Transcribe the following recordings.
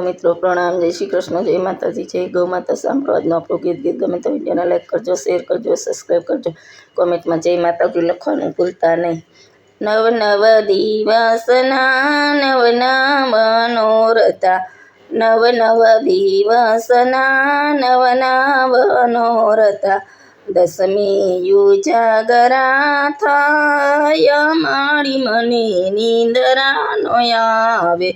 નમસ્કાર મિત્રો, પ્રણામ. જય શ્રી કૃષ્ણ. જય માતાજી. જય ગૌ માતા. સાંભળો આજનો આપણો ગીત. ગીત ગમે તો વિડીયોને લાઈક કરજો શેર કરજો સબસ્ક્રાઈબ કરજો. કોમેન્ટમાં જય માતાજી લખવાનું ભૂલતા નહીં. નવ નવ દિવસના નવ નામ નોરતા નવ નવ દિવસના નવ નામ નોરતા દસમી યુજાગરા થાય. મારી મને નિંદરાનો આવે.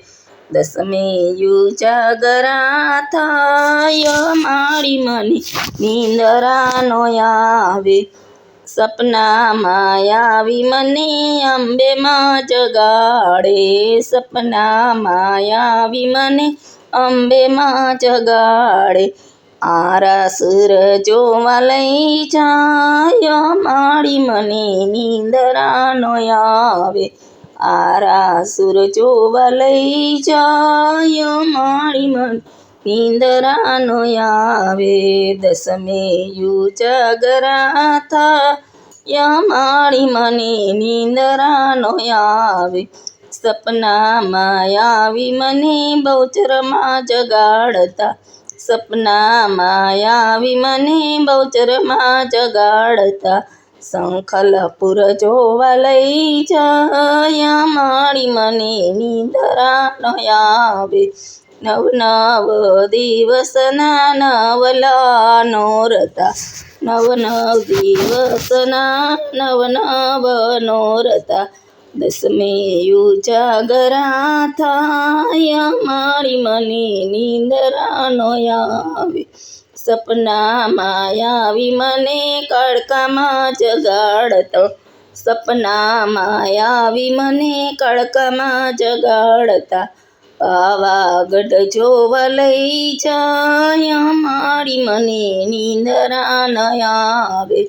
દસમી યુજાગરા થાય મારી મને નિંદરા નો આવે. સપનામાં આવી મને અંબે માં જગાડે. સપનામાં આવી મને અંબે માં જગાડે. આરા સુર જોવા લઈ જાય મારી મને નિંદરા નો આવે. આરા સુર જોવા લઈ જાય મારી મન. નિંદરાનો આવે દસમે જગરાથા યમાણી મારી મને નિંદરાનો આવે. સપનામાં આવી મને બહુચરમાં જગાડતા. સપનામાં આવી મને બહુચરમાં જગાડતા. શંખલપુર જોવા લઈ જાય. માણી મને નિંદરા નયાવે. નવ નવ દિવસના નવલા નોરતા. નવ નવ દિવસના નવ નવ નોરતા. દસમે ઉજાગરા થાય. મારી મને નિંદરા નો સપનામાં આવી મને કડકામાં જગાડતો. સપનામાં આવી મને કડકામાં જગાડતા. પાવાગઢ જોવા લઈ જાય મારી મને, નિંદરા ન આવે.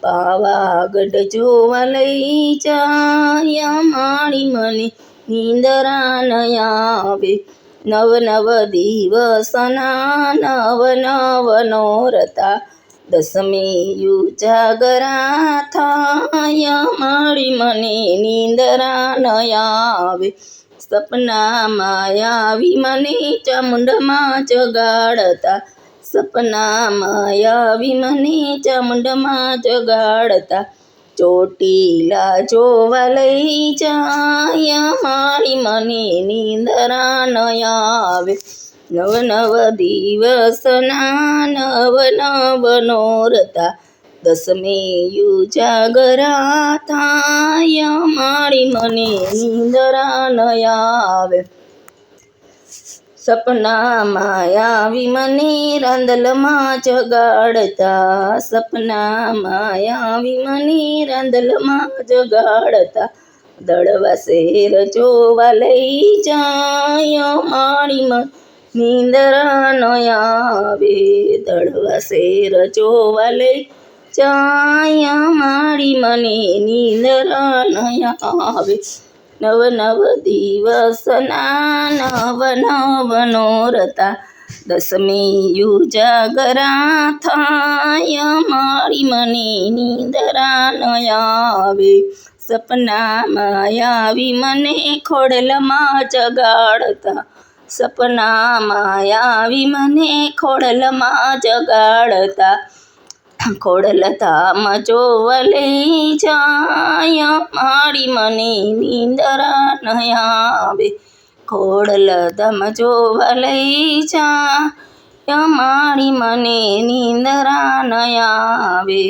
પાવાગઢ જોવા લઈ જાય મારી મને, નિંદરા ન આવે. નવ નવ દિવસના નવ નવ નોરતા દસમી યુજાગરા થાય મારી મને નિંદરા ન આવે. સપનામાં આવી મને ચામુંડમાં જગાડતા સપનામાં આવી મને ચામુંડમાં જગાડતા ચોટીલા જોવા લઈ જાય. મારી મને નિંદરા ન આવે. નવ નવ દિવસના નવ નવ નોરતા દસમે યુજાગરા થાય. મારી મને નિંદરા ન આવે. સપનામાં આવી મને રાંદલમાં જગાડતા સપનામાં આવી મને રાંદલમાં જગાડતા, દળવા શેર જોવા લઈ જાય મારી નીંદર નિંદરા આવે, દળવા શેર જોવા લઈ જાય મારી મને નીંદર ન આવે. નવ નવ દિવસના નવ નવ નોરતા દસમી યુજાગરા થાય મારી મને નિંદરા ન આવે. સપનામાં આવી મને ખોડલમાં જગાડતા. સપનામાં આવી મને ખોડલમાં જગાડતા. ખોડલ ધામ જોવા લઈ જાય મારી મને નિંદરા નહીં આવે. ખોડલતામાં જોવા લઈ જાય મારી મને નિંદરા નહીં આવે.